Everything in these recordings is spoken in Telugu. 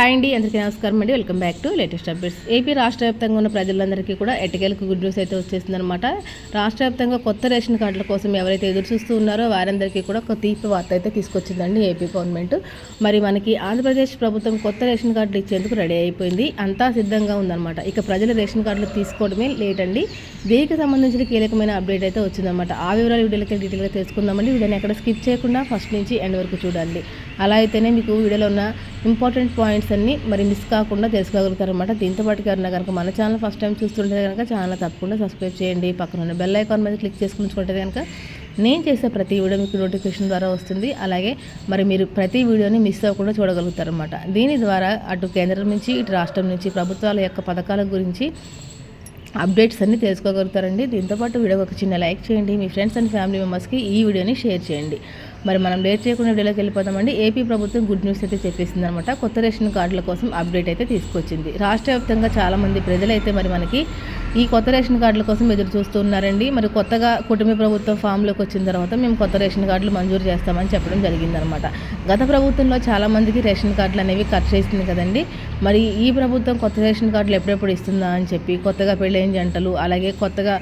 హాయ్ అండి అందరికీ నమస్కారం అండి. Welcome back to latest updates AP రాష్ట్ర వ్యాప్తంగా ఉన్న ప్రజలందరికీ కూడా ఎటకేలకు గుడ్ న్యూస్ అయితే వచ్చేసిందనమాట రాష్ట్ర వ్యాప్తంగా కొత్త రేషన్ కార్డుల కోసం ఎవరైతే ఎదురు చూస్తూ ఉన్నారో వారందరికీ కూడా ఒక తీపి వార్త అయితే తీసుకొచ్చిందండి ఏపీ గవర్నమెంట్ మరి మనకి ఆంధ్రప్రదేశ్ ప్రభుత్వం కొత్త రేషన్ కార్డులు ఇచ్చేందుకు రెడీ అయిపోయింది. అంతా సిద్ధంగా ఉందన్నమాట. ఇక ప్రజలు రేషన్ కార్డులు తీసుకోవడమే లేట్ అండి. దీనికి సంబంధించిన కీలకమైన అప్డేట్ అయితే వచ్చిందన్నమాట. ఆ వివరాలు వీడియోలకి డీటెయిల్గా తెలుసుకుందామండి. వీడియోని ఎక్కడ స్కిప్ చేయకుండా ఫస్ట్ నుంచి ఎండ్ వరకు చూడండి. అలా అయితేనే మీకు వీడియోలో ఉన్న ఇంపార్టెంట్ పాయింట్స్ అన్ని మరి మిస్ కాకుండా తెలుసుకోగలుగుతారనమాట దీంతో పాటు ఎవరైనా కనుక మన ఛానల్ ఫస్ట్ టైం చూస్తుంటే కనుక ఛానల్ తప్పకుండా సబ్స్క్రైబ్ చేయండి. పక్కన ఉన్న బెల్ ఐకాన్ మీద క్లిక్ చేసుకుంటే కనుక నేను చేసే ప్రతి వీడియో మీకు నోటిఫికేషన్ ద్వారా వస్తుంది. అలాగే మరి మీరు ప్రతి వీడియోని మిస్ అవ్వకుండా చూడగలుగుతారనమాట దీని ద్వారా అటు కేంద్రం నుంచి ఇటు రాష్ట్రం నుంచి ప్రభుత్వాల యొక్క పథకాల గురించి అప్డేట్స్ అన్నీ తెలుసుకోగలుగుతారండి. దీంతోపాటు వీడియోకి ఒక చిన్న లైక్ చేయండి. మీ ఫ్రెండ్స్ అండ్ ఫ్యామిలీ మెంబర్స్కి ఈ వీడియోని షేర్ చేయండి. మరి మనం లేట్ చేయకుండా వీడియోలోకి వెళ్ళిపోతామండి. ఏపీ ప్రభుత్వం గుడ్ న్యూస్ అయితే చెప్పేసింది అనమాట కొత్త రేషన్ కార్డుల కోసం అప్డేట్ అయితే తీసుకొచ్చింది. రాష్ట్ర వ్యాప్తంగా చాలామంది ప్రజలైతే మరి మనకి ఈ కొత్త రేషన్ కార్డుల కోసం ఎదురు చూస్తున్నారండి. మరి కొత్తగా కుటుంబ ప్రభుత్వం ఫామ్లోకి వచ్చిన తర్వాత మేము కొత్త రేషన్ కార్డులు మంజూరు చేస్తామని చెప్పడం జరిగిందనమాట. గత ప్రభుత్వంలో చాలామందికి రేషన్ కార్డులు అనేవి కట్ చేసింది కదండి. మరి ఈ ప్రభుత్వం కొత్త రేషన్ కార్డులు ఎప్పుడెప్పుడు ఇస్తుందా అని చెప్పి కొత్తగా పెళ్ళైన జంటలు అలాగే కొత్తగా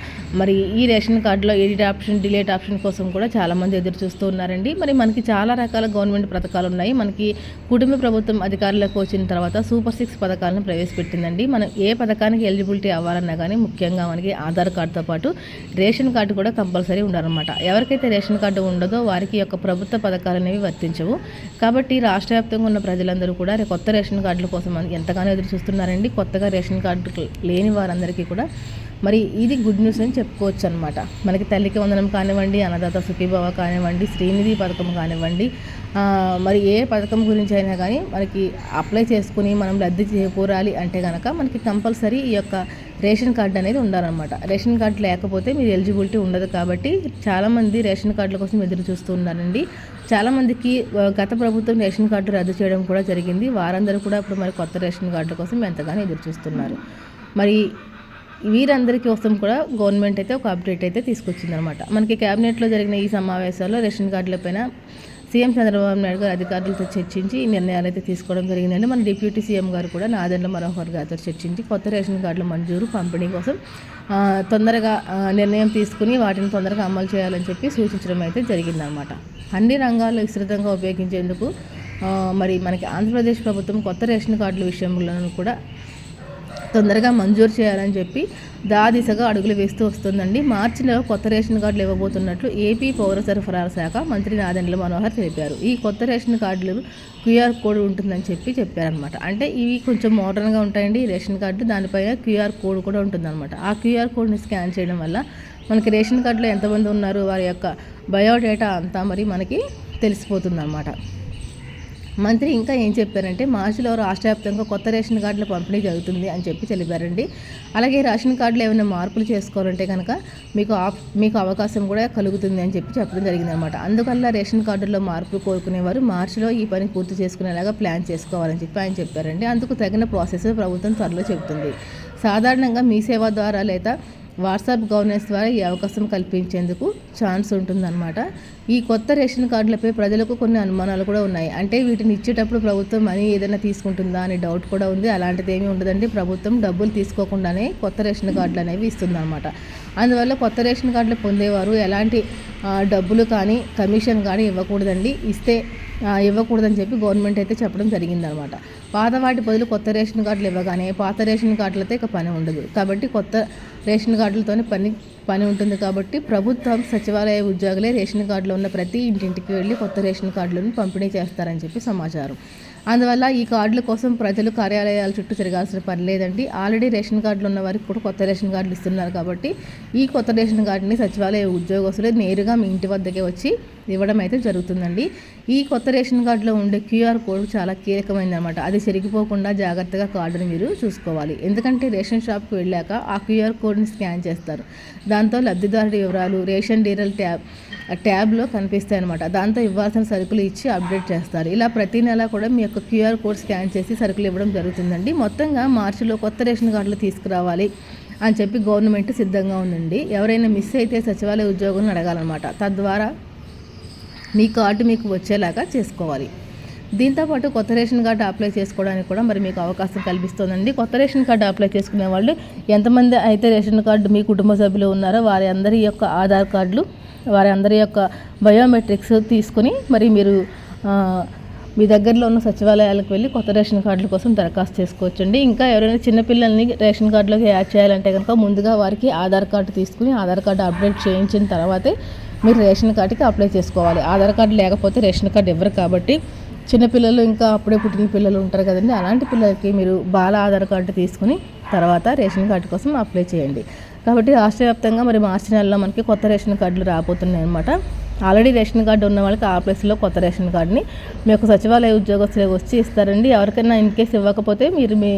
మరి ఈ రేషన్ కార్డులో ఎడిట్ ఆప్షన్ డిలేట్ ఆప్షన్ కోసం కూడా చాలామంది ఎదురు చూస్తూ ఉన్నారండి. మరి మనకి చాలా రకాల గవర్నమెంట్ పథకాలు ఉన్నాయి మనకి కుటుంబ ప్రభుత్వం అధికారులకు వచ్చిన తర్వాత సూపర్ సిక్స్ పథకాలను ప్రవేశపెట్టిందండి. మనం ఏ పథకానికి ఎలిజిబిలిటీ అవ్వాలన్నా కానీ ముఖ్యంగా మనకి ఆధార్ కార్డుతో పాటు రేషన్ కార్డు కూడా కంపల్సరీ ఉండాలన్నమాట. ఎవరికైతే రేషన్ కార్డు ఉండదో వారికి యొక్క ప్రభుత్వ పథకాలు అనేవి వర్తించవు. కాబట్టి రాష్ట్ర వ్యాప్తంగా ఉన్న ప్రజలందరూ కూడా కొత్త రేషన్ కార్డుల కోసం ఎంతగానో ఎదురు చూస్తున్నారండి. కొత్తగా రేషన్ కార్డు లేని వారందరికీ కూడా మరి ఇది గుడ్ న్యూస్ అని చెప్పుకోవచ్చు అనమాట మనకి తల్లికి వందనం కానివ్వండి అన్నదాత సుఖీభవ కానివ్వండి శ్రీనిధి పథకం కానివ్వండి మరి ఏ పథకం గురించి అయినా కానీ మనకి అప్లై చేసుకుని మనం లబ్ధి చేకూరాలి అంటే కనుక మనకి కంపల్సరీ ఈ యొక్క రేషన్ కార్డు అనేది ఉండాలన్నమాట. రేషన్ కార్డు లేకపోతే మీరు ఎలిజిబిలిటీ ఉండదు కాబట్టి చాలామంది రేషన్ కార్డుల కోసం ఎదురు చూస్తూ ఉన్నారండి. చాలామందికి గత ప్రభుత్వం రేషన్ కార్డు రద్దు చేయడం కూడా జరిగింది. వారందరూ కూడా ఇప్పుడు మరి కొత్త రేషన్ కార్డుల కోసం ఎంతగానో ఎదురు చూస్తున్నారు. మరి వీరందరి కోసం కూడా గవర్నమెంట్ అయితే ఒక అప్డేట్ అయితే తీసుకొచ్చిందనమాట మనకి క్యాబినెట్లో జరిగిన ఈ సమావేశాల్లో రేషన్ కార్డులపైన సీఎం చంద్రబాబు నాయుడు గారు అధికారులతో చర్చించి ఈ నిర్ణయాలు అయితే తీసుకోవడం జరిగిందండి. మన డిప్యూటీ సీఎం గారు కూడా నాదెండ్ల మనోహర్ గారితో చర్చించి కొత్త రేషన్ కార్డుల మంజూరు పంపిణీ కోసం తొందరగా నిర్ణయం తీసుకుని వాటిని తొందరగా అమలు చేయాలని చెప్పి సూచించడం అయితే జరిగిందనమాట అన్ని రంగాల్లో విస్తృతంగా ఉపయోగించేందుకు మరి మనకి ఆంధ్రప్రదేశ్ ప్రభుత్వం కొత్త రేషన్ కార్డుల విషయంలో కూడా తొందరగా మంజూరు చేయాలని చెప్పి దా దిశగా అడుగులు వేస్తూ వస్తుందండి. మార్చిలో కొత్త రేషన్ కార్డులు ఇవ్వబోతున్నట్లు ఏపీ పౌర సరఫరాల శాఖ మంత్రి నాదెండ్ల మనోహర్ తెలిపారు. ఈ కొత్త రేషన్ కార్డులు క్యూఆర్ కోడ్ ఉంటుందని చెప్పి చెప్పారనమాట అంటే ఇవి కొంచెం మోడర్న్గా ఉంటాయండి రేషన్ కార్డు దానిపైన క్యూఆర్ కోడ్ కూడా ఉంటుందన్నమాట. ఆ క్యూఆర్ కోడ్ని స్కాన్ చేయడం వల్ల మనకి రేషన్ కార్డులో ఎంతమంది ఉన్నారు వారి యొక్క బయోడేటా అంతా మరి మనకి తెలిసిపోతుందన్నమాట. మంత్రి ఇంకా ఏం చెప్పారంటే మార్చిలో రాష్ట్ర వ్యాప్తంగా కొత్త రేషన్ కార్డుల పంపిణీ జరుగుతుంది అని చెప్పి తెలిపారండి. అలాగే రేషన్ కార్డులు ఏమైనా మార్పులు చేసుకోవాలంటే కనుక మీకు మీకు అవకాశం కూడా కలుగుతుంది అని చెప్పి చెప్పడం జరిగిందనమాట అందువల్ల రేషన్ కార్డుల్లో మార్పులు కోరుకునేవారు మార్చిలో ఈ పని పూర్తి చేసుకునేలాగా ప్లాన్ చేసుకోవాలని చెప్పి ఆయన చెప్పారండి. అందుకు తగిన ప్రాసెస్ ప్రభుత్వం త్వరలో చెబుతుంది. సాధారణంగా మీ సేవ ద్వారా లేదా వాట్సాప్ గవర్నెన్స్ ద్వారా ఈ అవకాశం కల్పించేందుకు ఛాన్స్ ఉంటుందన్నమాట. ఈ కొత్త రేషన్ కార్డులపై ప్రజలకు కొన్ని అనుమానాలు కూడా ఉన్నాయి. అంటే వీటిని ఇచ్చేటప్పుడు ప్రభుత్వం మనీ ఏదైనా తీసుకుంటుందా అనే డౌట్ కూడా ఉంది. అలాంటిది ఏమీ ఉండదండి. ప్రభుత్వం డబ్బులు తీసుకోకుండానే కొత్త రేషన్ కార్డులు అనేవి ఇస్తుందన్నమాట. అందువల్ల కొత్త రేషన్ కార్డులు పొందేవారు ఎలాంటి డబ్బులు కానీ కమిషన్ కానీ ఇవ్వకూడదండి. ఇస్తే ఇవ్వకూడదని చెప్పి గవర్నమెంట్ అయితే చెప్పడం జరిగిందనమాట. పాత వాటి బదులు కొత్త రేషన్ కార్డులు ఇవ్వగానే పాత రేషన్ కార్డులతో ఇక పని ఉండదు. కాబట్టి కొత్త రేషన్ కార్డులతోనే పని పని ఉంటుంది కాబట్టి ప్రభుత్వం సచివాలయ ఉద్యోగులే రేషన్ కార్డులో ఉన్న ప్రతి ఇంటింటికి వెళ్ళి కొత్త రేషన్ కార్డులను పంపిణీ చేస్తారని చెప్పి సమాచారం. అందువల్ల ఈ కార్డుల కోసం ప్రజలు కార్యాలయాల చుట్టూ తిరగాల్సిన పని లేదండి. ఆల్రెడీ రేషన్ కార్డులు ఉన్న వారికి కూడా కొత్త రేషన్ కార్డులు ఇస్తున్నారు కాబట్టి ఈ కొత్త రేషన్ కార్డుని సచివాలయ ఉద్యోగస్తులే నేరుగా మీ ఇంటి వద్దకే వచ్చి ఇవ్వడం అయితే జరుగుతుందండి. ఈ కొత్త రేషన్ కార్డులో ఉండే క్యూఆర్ కోడ్ చాలా కీలకమైనది అనమాట అది చెరిగిపోకుండా జాగ్రత్తగా కార్డుని మీరు చూసుకోవాలి. ఎందుకంటే రేషన్ షాప్కి వెళ్ళాక ఆ క్యూఆర్ కోడ్ని స్కాన్ చేస్తారు. దాంతో లబ్ధిదారుడి వివరాలు రేషన్ డీరల్ ట్యాబ్ ట్యాబ్లో కనిపిస్తాయి అనమాట దాంతో ఇవ్వాల్సిన సరుకులు ఇచ్చి అప్డేట్ చేస్తారు. ఇలా ప్రతి నెల కూడా మీ యొక్క క్యూఆర్ కోడ్ స్కాన్ చేసి సరుకులు ఇవ్వడం జరుగుతుందండి. మొత్తంగా మార్చిలో కొత్త రేషన్ కార్డులు తీసుకురావాలి అని చెప్పి గవర్నమెంట్ సిద్ధంగా ఉందండి. ఎవరైనా మిస్ అయితే సచివాలయ ఉద్యోగులను అడగాలన్నమాట. తద్వారా మీ కార్డు మీకు వచ్చేలాగా చేసుకోవాలి. దీంతోపాటు కొత్త రేషన్ కార్డు అప్లై చేసుకోవడానికి కూడా మరి మీకు అవకాశం కల్పిస్తుందండి. కొత్త రేషన్ కార్డు అప్లై చేసుకునే వాళ్ళు ఎంతమంది అయితే రేషన్ కార్డు మీ కుటుంబ సభ్యులు ఉన్నారో వారి అందరి యొక్క ఆధార్ కార్డులు వారి అందరి యొక్క బయోమెట్రిక్స్ తీసుకుని మరి మీరు మీ దగ్గరలో ఉన్న సచివాలయాలకు వెళ్ళి కొత్త రేషన్ కార్డుల కోసం దరఖాస్తు చేసుకోవచ్చండి. ఇంకా ఎవరైనా చిన్నపిల్లల్ని రేషన్ కార్డులోకి యాడ్ చేయాలంటే కనుక ముందుగా వారికి ఆధార్ కార్డు తీసుకుని ఆధార్ కార్డు అప్డేట్ చేయించిన తర్వాతే మీరు రేషన్ కార్డుకి అప్లై చేసుకోవాలి. ఆధార్ కార్డు లేకపోతే రేషన్ కార్డు ఇవ్వరు కాబట్టి చిన్నపిల్లలు ఇంకా అప్పుడే పుట్టిన పిల్లలు ఉంటారు కదండి. అలాంటి పిల్లలకి మీరు బాల ఆధార్ కార్డు తీసుకుని తర్వాత రేషన్ కార్డు కోసం అప్లై చేయండి. కాబట్టి రాష్ట్ర వ్యాప్తంగా మరి మార్చి నెలలో మనకి కొత్త రేషన్ కార్డులు రాబోతున్నాయి అనమాట ఆల్రెడీ రేషన్ కార్డు ఉన్న వాళ్ళకి ఆ ప్లేస్లో కొత్త రేషన్ కార్డుని మీ యొక్క సచివాలయ ఉద్యోగస్తులు వచ్చి ఇస్తారండి. ఎవరికైనా ఇన్ కేసు ఇవ్వకపోతే మీరు మీ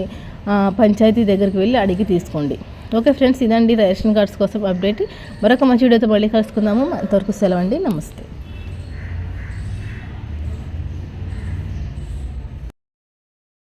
పంచాయతీ దగ్గరికి వెళ్ళి అడిగి తీసుకోండి. ఓకే ఫ్రెండ్స్ ఇదండి రేషన్ కార్డ్స్ కోసం అప్డేట్. మరొక మంచి వీడియోతో మళ్ళీ కలుసుకుందాము. అంతవరకు సెలవు అండి నమస్తే.